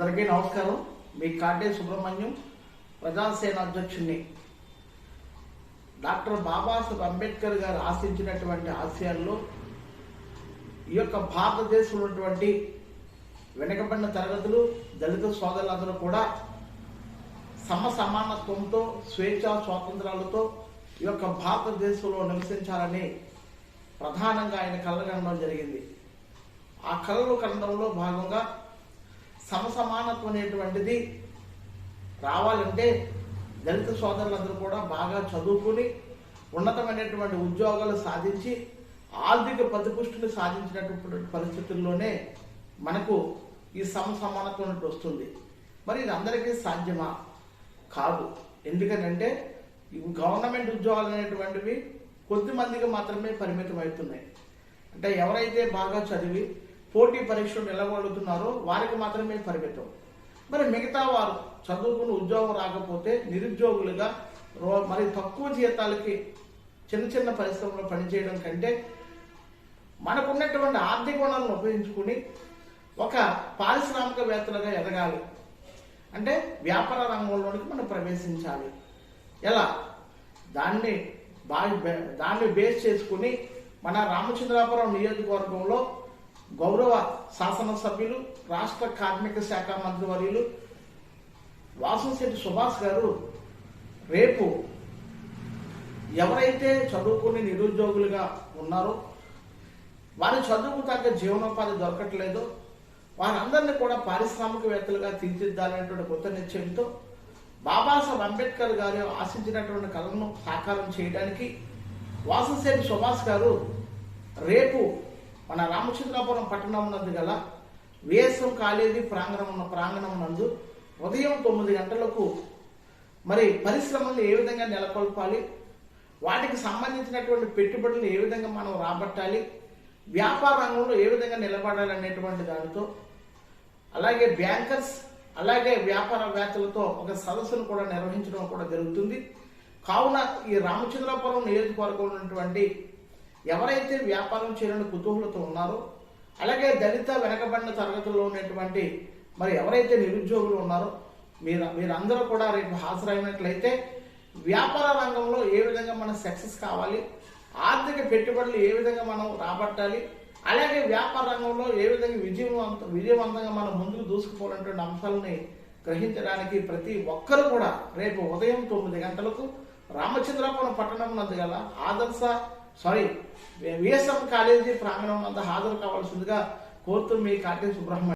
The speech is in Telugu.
అందరికీ నమస్కారం. మీ కాటే సుబ్రహ్మణ్యం ప్రజాసేన అధ్యక్షుడిని డాక్టర్ బాబాసాహెబ్ అంబేద్కర్ గారు ఆశించినటువంటి ఆశయాల్లో ఈ యొక్క భారతదేశంలో ఉన్నటువంటి వెనకబడిన తరగతులు దళిత సోదరులందరూ కూడా సమ సమానత్వంతో స్వేచ్ఛ స్వాతంత్రాలతో ఈ యొక్క భారతదేశంలో నివసించాలని ప్రధానంగా ఆయన కలగనడం జరిగింది. ఆ కళలు కనడంలో భాగంగా సమసమానత్వం అనేటువంటిది రావాలంటే దళిత సోదరులందరూ కూడా బాగా చదువుకుని ఉన్నతమైనటువంటి ఉద్యోగాలు సాధించి ఆర్థిక ప్రతిపుష్టిని సాధించినటువంటి పరిస్థితుల్లోనే మనకు ఈ సమసమానత్వం వస్తుంది. మరి ఇది అందరికీ సాధ్యమా? కాదు. ఎందుకనంటే గవర్నమెంట్ ఉద్యోగాలు అనేటువంటివి కొద్ది మందికి మాత్రమే పరిమితం అవుతున్నాయి అంటే ఎవరైతే బాగా చదివి పోటీ పరీక్షలు నిలబడుతున్నారో వారికి మాత్రమే పరిమితం. మరి మిగతా వారు చదువుకుని ఉద్యోగం రాకపోతే నిరుద్యోగులుగా రో- మరి తక్కువ జీతాలకి చిన్న చిన్న పరిశ్రమలో పనిచేయడం కంటే మనకున్నటువంటి ఆర్థిక వనరులను ఉపయోగించుకుని ఒక పారిశ్రామికవేత్తలుగా ఎదగాలి. అంటే వ్యాపార రంగంలోనికి మనం ప్రవేశించాలి. ఎలా? దాన్ని బా- దాన్ని బేస్ చేసుకుని మన రామచంద్రాపురం నియోజకవర్గంలో గౌరవ శాసనసభ్యులు రాష్ట్ర కార్మిక శాఖ మంత్రివర్యులు వాసంశెట్టి సుభాష్ గారు రేపు ఎవరైతే చదువుకుని నిరుద్యోగులుగా ఉన్నారో వారి చదువుకు తగ్గ జీవనోపాధి దొరకట్లేదో వారందరినీ కూడా పారిశ్రామికవేత్తలుగా తీర్చిద్దాలనేటువంటి కొత్త నిశ్చయంతో బాబాసాహెబ్ అంబేద్కర్ గారు ఆశించినటువంటి కళను సాకారం చేయడానికి వాసంశెట్టి సుభాష్ గారు రేపు మన రామచంద్రాపురం పట్టణం నందు గల విఎస్ఎం కాలేజీ ప్రాంగణం ఉన్న ప్రాంగణం నందు ఉదయం తొమ్మిది గంటలకు మరి పరిశ్రమలను ఏ విధంగా నెలకొల్పాలి? వాటికి సంబంధించినటువంటి పెట్టుబడులు ఏ విధంగా మనం రాబట్టాలి? వ్యాపార రంగంలో ఏ విధంగా నిలబడాలి అనేటువంటి దానితో అలాగే బ్యాంకర్స్ అలాగే వ్యాపారవేత్తలతో ఒక సదస్సును కూడా నిర్వహించడం కూడా జరుగుతుంది. కావున ఈ రామచంద్రాపురం నియోజకవర్గం ఉన్నటువంటి ఎవరైతే వ్యాపారం చేయాలని కుతూహలతో ఉన్నారో అలాగే దళిత వెనకబడిన తరగతుల్లో ఉన్నటువంటి మరి ఎవరైతే నిరుద్యోగులు ఉన్నారో మీరు మీరందరూ కూడా రేపు హాజరైనట్లయితే వ్యాపార రంగంలో ఏ విధంగా మనం సక్సెస్ కావాలి ఆర్థిక పెట్టుబడులు ఏ విధంగా మనం రాబట్టాలి అలాగే వ్యాపార రంగంలో ఏ విధంగా విజయవంత విజయవంతంగా మనం ముందుకు దూసుకుపోవాలనేటువంటి అంశాలని గ్రహించడానికి ప్రతి ఒక్కరు కూడా రేపు ఉదయం తొమ్మిది గంటలకు రామచంద్రాపురం పట్టణం నందు గల ఆదర్శ సారీ విఎస్ఎం కాలేజీ ప్రాంగణం అంతా హాజరు కావాల్సిందిగా కోరుతూ మీ కాటి సుబ్రహ్మణ్యం